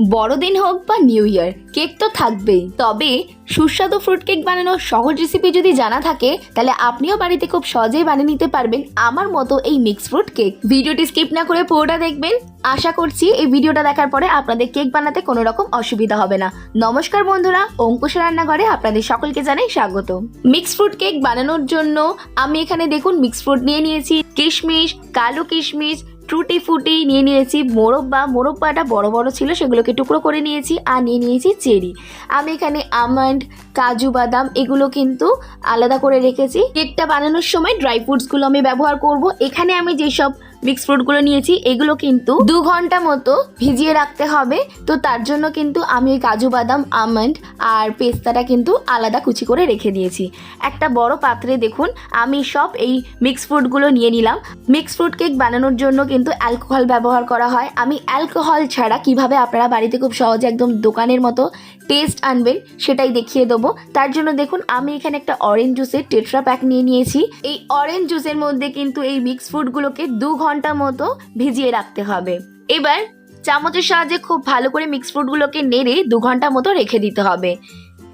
বড়দিন হোক বা নিউ ইয়ার, কেক তো থাকবেই। তবে সুস্বাদু ফ্রুট কেক বানানোর সহজ রেসিপি যদি জানা থাকে, তাহলে আপনিও বাড়িতে খুব সহজেই বানিয়ে নিতে পারবেন আমার মতো এই মিক্স ফ্রুট কেক। ভিডিওটি স্কিপ না করে পুরোটা দেখবেন। আশা করছি এই ভিডিওটা দেখার পরে আপনাদের কেক বানাতে কোনো রকম অসুবিধা হবে না। নমস্কার বন্ধুরা, অঙ্কুশ রান্নাঘরে আপনাদের সকলকে জানাই স্বাগত। মিক্স ফ্রুট কেক বানানোর জন্য আমি এখানে দেখুন মিক্স ফ্রুট নিয়ে নিয়েছি। কিশমিশ, কালো কিশমিশ ট্রুটি ফুটি নিয়ে নিয়েছি। মোরব্বা, মোরব্বাটা বড় বড় ছিল, সেগুলোকে টুকরো করে নিয়েছি আর নিয়ে নিয়েছি চেরি। আমি এখানে আমন্ড, কাজু বাদাম এগুলো কিন্তু আলাদা করে রেখেছি। কেকটা বানানোর সময় ড্রাই ফ্রুটসগুলো আমি ব্যবহার করব। এখানে আমি যেসব মিক্স ফ্রুটগুলো নিয়েছি, এগুলো কিন্তু দু ঘণ্টা মতো ভিজিয়ে রাখতে হবে। তো তার জন্য কিন্তু আমি ওই কাজু বাদাম আমন্ড আর পেস্তাটা কিন্তু আলাদা কুচি করে রেখে দিয়েছি। একটা বড় পাত্রে দেখুন, আমি সব এই মিক্স ফ্রুটগুলো নিয়ে নিলাম। মিক্স ফ্রুট কেক বানানোর জন্য কিন্তু অ্যালকোহল ব্যবহার করা হয়। আমি অ্যালকোহল ছাড়া কীভাবে আপনারা বাড়িতে খুব সহজে একদম দোকানের মতো টেস্ট আনবেন, সেটাই দেখিয়ে দেবো। তার জন্য দেখুন, আমি এখানে একটা অরেঞ্জ জুসের টেট্রা প্যাক নিয়ে নিয়েছি। এই অরেঞ্জ জুসের মধ্যে কিন্তু এই মিক্স ফ্রুটগুলোকে দু ঘণ্টা মতো ভিজিয়ে রাখতে হবে। এবার চামচের সাহায্যে খুব ভালো করে মিক্স ফ্রুটগুলোকে নেড়ে দু ঘণ্টা মতো রেখে দিতে হবে।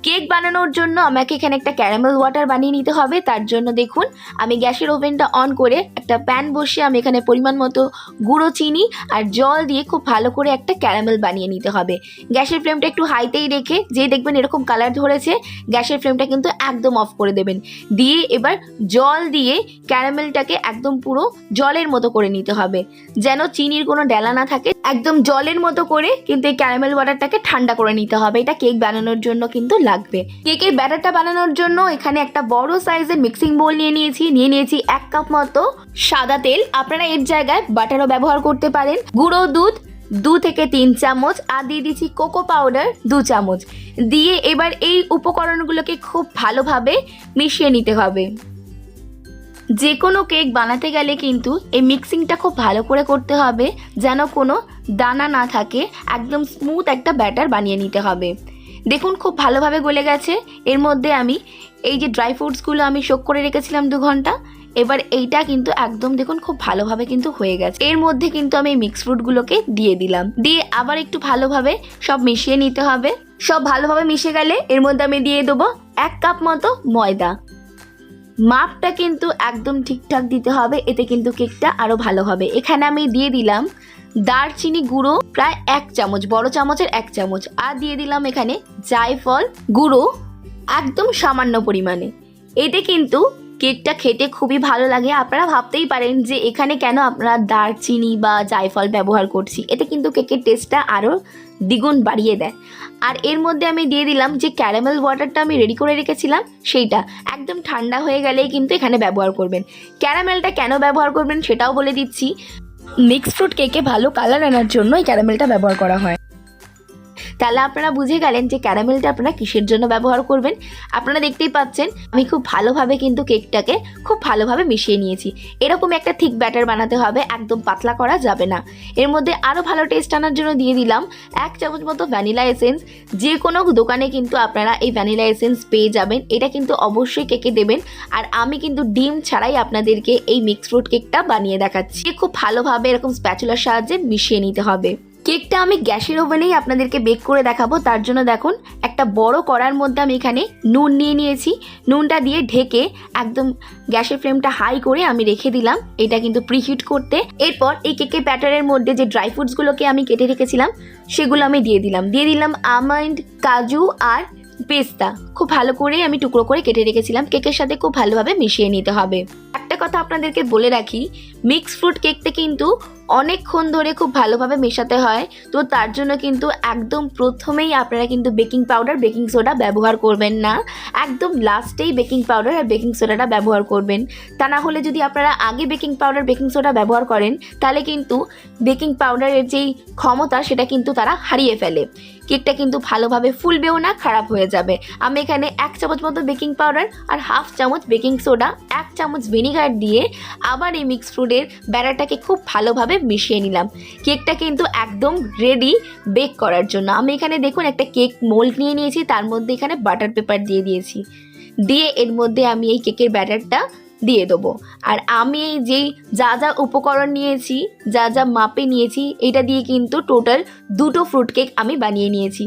কেক বানানোর জন্য আমাকে এখানে একটা ক্যারামেল ওয়াটার বানিয়ে নিতে হবে। তার জন্য দেখুন, আমি গ্যাসের ওভেনটা অন করে একটা প্যান বসিয়ে আমি এখানে পরিমাণ মতো গুঁড়ো চিনি আর জল দিয়ে খুব ভালো করে একটা ক্যারামেল বানিয়ে নিতে হবে। গ্যাসের ফ্লেমটা একটু হাইতেই রেখে যে দেখবেন এরকম কালার ধরেছে, গ্যাসের ফ্লেমটা কিন্তু একদম অফ করে দেবেন। দিয়ে এবার জল দিয়ে ক্যারামেলটাকে একদম পুরো জলের মতো করে নিতে হবে। যেন চিনির কোনো ডেলা না থাকে, একদম জলের মতো করে কিন্তু এই ক্যারামেল ওয়াটারটাকে ঠান্ডা করে নিতে হবে। এটা কেক বানানোর জন্য কিন্তু লাগবে। কেকের ব্যাটারটা বানানোর জন্য এখানে একটা বড় সাইজের মিক্সিং বোল নিয়ে নিয়েছি। নিয়ে নিয়েছি এক কাপ মতো সাদা তেল। আপনারা এর জায়গায় বাটারও ব্যবহার করতে পারেন। গুঁড়ো দুধ, দু থেকে তিন চামচ। আর দিয়ে দিচ্ছি কোকো পাউডার, দু চামচ। দিয়ে এবার এই উপকরণগুলোকে খুব ভালোভাবে মিশিয়ে নিতে হবে। যে কোনো কেক বানাতে গেলে কিন্তু এই মিক্সিংটা খুব ভালো করে করতে হবে। যেন কোনো দানা না থাকে। একদম স্মুথ একটা ব্যাটার বানিয়ে নিতে হবে। দেখুন, খুব ভালোভাবে গলে গেছে। এর মধ্যে আমি এই যে ড্রাই ফ্রুটসগুলো আমি শোক করে রেখেছিলাম দু ঘণ্টা, এবার এইটা কিন্তু একদম দেখুন, খুব ভালোভাবে কিন্তু হয়ে গেছে। এর মধ্যে কিন্তু আমি মিক্স ফ্রুটগুলোকে দিয়ে দিলাম। দিয়ে আবার একটু ভালোভাবে সব মিশিয়ে নিতে হবে। সব ভালোভাবে মিশে গেলে এর মধ্যে আমি দিয়ে দেবো এক কাপ মতো ময়দা। মাপটা কিন্তু একদম ঠিকঠাক দিতে হবে, এতে কিন্তু কেকটা আরও ভালো হবে। এখানে আমি দিয়ে দিলাম দারচিনি গুঁড়ো প্রায় এক চামচ, বড় চামচের এক চামচ। আর দিয়ে দিলাম এখানে জায়ফল গুঁড়ো, একদম সামান্য পরিমাণে। এতে কিন্তু কেকটা খেতে খুবই ভালো লাগে। আপনারা ভাবতেই পারেন যে এখানে কেন আমরা দারচিনি বা জায়ফল ব্যবহার করছি। এতে কিন্তু কেকের টেস্টটা আরও দ্বিগুণ বাড়িয়ে দেয়। আর এর মধ্যে আমি দিয়ে দিলাম যে ক্যারামেল ওয়াটারটা আমি রেডি করে রেখেছিলাম, সেইটা। একদম ঠান্ডা হয়ে গেলেই কিন্তু এখানে ব্যবহার করবেন। ক্যারামেলটা কেন ব্যবহার করবেন সেটাও বলে দিচ্ছি। মিক্স ফ্রুট কেকে ভালো কালার আনার জন্য এই ক্যারামেলটা ব্যবহার করা হয়। তাহলে আপনারা বুঝে গেলেন যে ক্যারামেলটা আপনারা কিসের জন্য ব্যবহার করবেন। আপনারা দেখতেই পাচ্ছেন, আমি খুব ভালোভাবে কিন্তু কেকটাকে খুব ভালোভাবে মিশিয়ে নিয়েছি। এরকম একটা থিক ব্যাটার বানাতে হবে, একদম পাতলা করা যাবে না। এর মধ্যে আরও ভালো টেস্ট আনার জন্য দিয়ে দিলাম এক চামচ মতো ভ্যানিলা এসেন্স যে কোনো দোকানে কিন্তু আপনারা এই ভ্যানিলা এসেন্স পেয়ে যাবেন, এটা কিন্তু অবশ্যই কেকে দেবেন। আর আমি কিন্তু ডিম ছাড়াই আপনাদেরকে এই মিক্স ফ্রুট কেকটা বানিয়ে দেখাচ্ছি। খুব ভালোভাবে এরকম স্প্যাচুলার সাহায্যে মিশিয়ে নিতে হবে। কেকটা আমি গ্যাসের ওভেনেই আপনাদেরকে বেক করে দেখাবো। তার জন্য দেখুন, একটা বড় কড়ার মধ্যে আমি এখানে নুন নিয়ে নিয়েছি। নুনটা দিয়ে ঢেকে একদম গ্যাসের ফ্লেমটা হাই করে আমি রেখে দিলাম। এটা কিন্তু প্রিহিট করতে। এরপর এই কেকের ব্যাটারের মধ্যে যে ড্রাই ফ্রুটসগুলোকে আমি কেটে রেখেছিলাম, সেগুলো আমি দিয়ে দিলাম। দিয়ে দিলাম আমন্ড, কাজু আর পেস্তা। খুব ভালো করে আমি টুকরো করে কেটে রেখেছিলাম। কেকের সাথে খুব ভালোভাবে মিশিয়ে নিতে হবে। একটা কথা আপনাদেরকে বলে রাখি মিক্স ফ্রুট কেকটা কিন্তু অনেকক্ষণ ধরে খুব ভালোভাবে মেশাতে হয়। তো তার জন্য কিন্তু একদম প্রথমেই আপনারা কিন্তু বেকিং পাউডার বেকিং সোডা ব্যবহার করবেন না। একদম লাস্টেই বেকিং পাউডার আর বেকিং সোডাটা ব্যবহার করবেন। তা না হলে যদি আপনারা আগে বেকিং পাউডার বেকিং সোডা ব্যবহার করেন, তাহলে কিন্তু বেকিং পাউডারের যেই ক্ষমতা, সেটা কিন্তু তারা হারিয়ে ফেলে। কেকটা কিন্তু ভালোভাবে ফুলবেও না, খারাপ হয়ে যাবে। আমি এখানে এক চামচ মতো বেকিং পাউডার আর হাফ চামচ বেকিং সোডা এক চামচ ভিনিগার দিয়ে আবার এই মিক্স ফ্রুটের ব্যাটারটাকে খুব ভালোভাবে মিশিয়ে নিলাম। কেকটা কিন্তু একদম রেডি বেক করার জন্য। আমি এখানে দেখুন একটা কেক মোল্ড নিয়ে নিয়েছি, তার মধ্যে এখানে বাটার পেপার দিয়ে দিয়েছি। দিয়ে এর মধ্যে আমি এই কেকের ব্যাটারটা দিয়ে দেবো। আর আমি এই যেই যা যা উপকরণ নিয়েছি, যা যা মাপে নিয়েছি, এটা দিয়ে কিন্তু টোটাল দুটো ফ্রুট কেক আমি বানিয়ে নিয়েছি।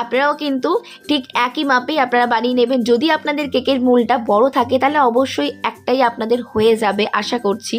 আপনারাও কিন্তু ঠিক একই মাপেই আপনারা বানিয়ে নেবেন। যদি আপনাদের কেকের মূলটা বড় থাকে, তাহলে অবশ্যই একটাই আপনাদের হয়ে যাবে, আশা করছি।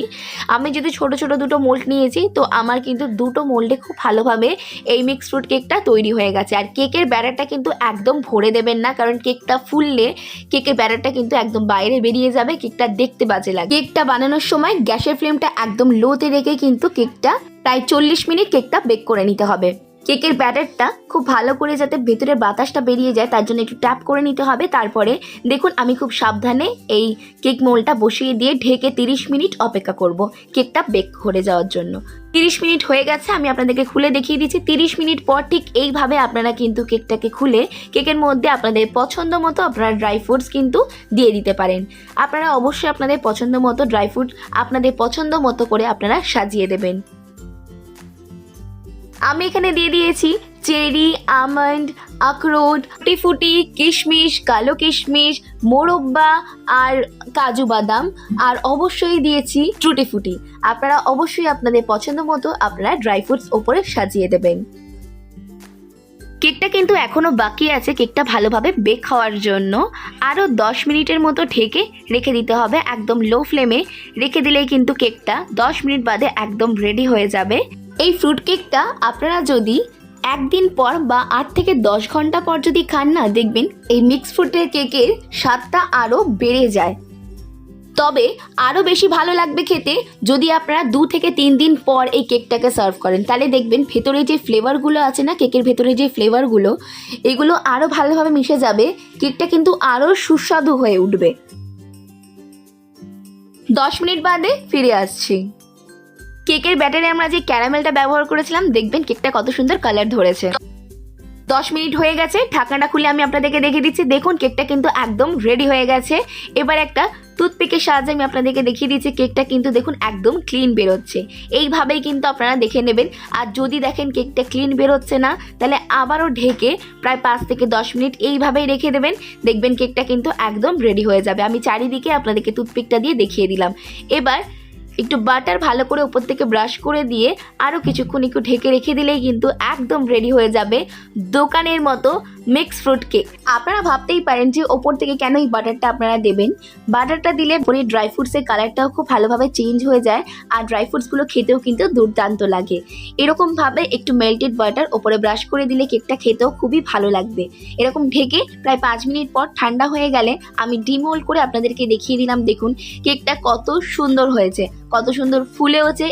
আমি যদি ছোট ছোট দুটো মোল্ড নিয়েছি, তো আমার কিন্তু দুটো মোল্ডে খুব ভালোভাবে এই মিক্স ফ্রুট কেকটা তৈরি হয়ে গেছে। আর কেকের ব্যাটারটা কিন্তু একদম ভরে দেবেন না, কারণ কেকটা ফুললে কেকের ব্যাটারটা কিন্তু একদম বাইরে বেরিয়ে যাবে, কেকটা দেখতে বাজে লাগে। কেকটা বানানোর সময় গ্যাসের ফ্লেমটা একদম লোতে রেখে কিন্তু কেকটা প্রায় চল্লিশ মিনিট কেকটা বেক করে নিতে হবে। কেকের ব্যাটারটা খুব ভালো করে যাতে ভেতরের বাতাসটা বেরিয়ে যায়, তার জন্য একটু ট্যাপ করে নিতে হবে। তারপরে দেখুন, আমি খুব সাবধানে এই কেক মোলটা বসিয়ে দিয়ে ঢেকে তিরিশ মিনিট অপেক্ষা করব কেকটা বেক করে যাওয়ার জন্য। তিরিশ মিনিট হয়ে গেছে, আমি আপনাদেরকে খুলে দেখিয়ে দিচ্ছি। তিরিশ মিনিট পর ঠিক এইভাবে আপনারা কিন্তু কেকটাকে খুলে কেকের মধ্যে আপনাদের পছন্দ মতো আপনারা ড্রাই ফ্রুটস কিন্তু দিয়ে দিতে পারেন। আপনারা অবশ্যই আপনাদের পছন্দ মতো ড্রাই ফ্রুট আপনাদের পছন্দ মতো করে আপনারা সাজিয়ে দেবেন। আমি এখানে দিয়ে দিয়েছি চেরি, আমন্ড, আখরোট ফুটি কিশমিশ, কালো কিশমিশ, মোরব্বা আর কাজু বাদাম। আর অবশ্যই দিয়েছি ট্রুটি ফুটি আপনারা অবশ্যই আপনাদের পছন্দ মতো আপনারা ড্রাই ফ্রুটস ওপরে সাজিয়ে দেবেন। কেকটা কিন্তু এখনও বাকি আছে কেকটা ভালোভাবে বেক হওয়ার জন্য। আরও দশ মিনিটের মতো ঢেকে রেখে দিতে হবে একদম লো ফ্লেমে রেখে দিলেই কিন্তু কেকটা দশ মিনিট বাদে একদম রেডি হয়ে যাবে। এই ফ্রুট কেকটা আপনারা যদি একদিন পর বা আট থেকে দশ ঘণ্টা পর যদি খান না, দেখবেন এই মিক্স ফ্রুটের কেকের স্বাদটা আরও বেড়ে যায়। তবে আরও বেশি ভালো লাগবে খেতে যদি আপনারা দু থেকে তিন দিন পর এই কেকটাকে সার্ভ করেন। তাহলে দেখবেন ভেতরে যে ফ্লেভারগুলো আছে না কেকের ভেতরে যে ফ্লেভারগুলো এগুলো আরও ভালোভাবে মিশে যাবে কেকটা কিন্তু আরও সুস্বাদু হয়ে উঠবে। দশ মিনিট বাদে ফিরে আসছি। কেকের ব্যাটারে আমরা যে ক্যারামেলটা ব্যবহার করেছিলাম, দেখবেন কেকটা কত সুন্দর কালার ধরেছে। দশ মিনিট হয়ে গেছে, ঢাকনাটা খুলে আমি আপনাদেরকে দেখে দিচ্ছি। দেখুন, কেকটা কিন্তু একদম রেডি হয়ে গেছে। এবার একটা টুথপিকের সাহায্যে আমি আপনাদেরকে দেখিয়ে দিচ্ছি, কেকটা কিন্তু দেখুন একদম ক্লিন বেরোচ্ছে। এইভাবেই কিন্তু আপনারা দেখে নেবেন। আর যদি দেখেন কেকটা ক্লিন বেরোচ্ছে না, তাহলে আবারও ঢেকে প্রায় পাঁচ থেকে দশ মিনিট এইভাবেই রেখে দেবেন। দেখবেন কেকটা কিন্তু একদম রেডি হয়ে যাবে। আমি চারিদিকে আপনাদেরকে টুথপিকটা দিয়ে দেখিয়ে দিলাম। এবার একটু বাটার ভালো করে উপর থেকে ব্রাশ করে দিয়ে আরও কিছুক্ষণ একটু ঢেকে রেখে দিলেই কিন্তু একদম রেডি হয়ে যাবে। দোকানের মতো মিক্স ফ্রুট কেক আপনারা ভাবতেই পারেন যে ওপর থেকে কেন এই বাটারটা আপনারা দেবেন? বাটারটা দিলে পরে ড্রাই ফ্রুটসের কালারটাও খুব ভালোভাবে চেঞ্জ হয়ে যায়, আর ড্রাই ফ্রুটসগুলো খেতেও কিন্তু দুর্দান্ত লাগে। এরকমভাবে একটু মেল্টেড বাটার ওপরে ব্রাশ করে দিলে কেকটা খেতেও খুবই ভালো লাগবে। এরকম ঢেকে প্রায় পাঁচ মিনিট পর ঠান্ডা হয়ে গেলে আমি ডিমোল্ড করে আপনাদেরকে দেখিয়ে দিলাম, দেখুন কেকটা কত সুন্দর হয়েছে, কত সুন্দর ফুলেওছে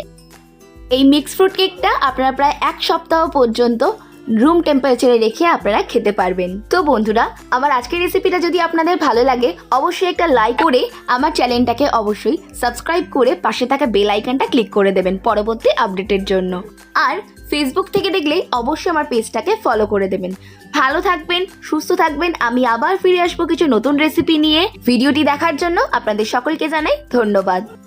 এই মিক্স ফ্রুট কেকটা আপনারা প্রায় এক সপ্তাহ পর্যন্ত রুম টেম্পারেচারে রেখে আপনারা খেতে পারবেন। তো বন্ধুরা, আমার আজকের রেসিপিটা যদি আপনাদের ভালো লাগে, অবশ্যই একটা লাইক করে আমার চ্যানেলটাকে অবশ্যই সাবস্ক্রাইব করে পাশে থাকা বেল আইকনটা ক্লিক করে দেবেন পরবর্তী আপডেটের জন্য। আর ফেসবুক থেকে দেখলে অবশ্যই আমার পেজটাকে ফলো করে দেবেন। ভালো থাকবেন, সুস্থ থাকবেন, আমি আবার ফিরে আসব কিছু নতুন রেসিপি নিয়ে। ভিডিওটি দেখার জন্য আপনাদের সকলকে জানাই ধন্যবাদ।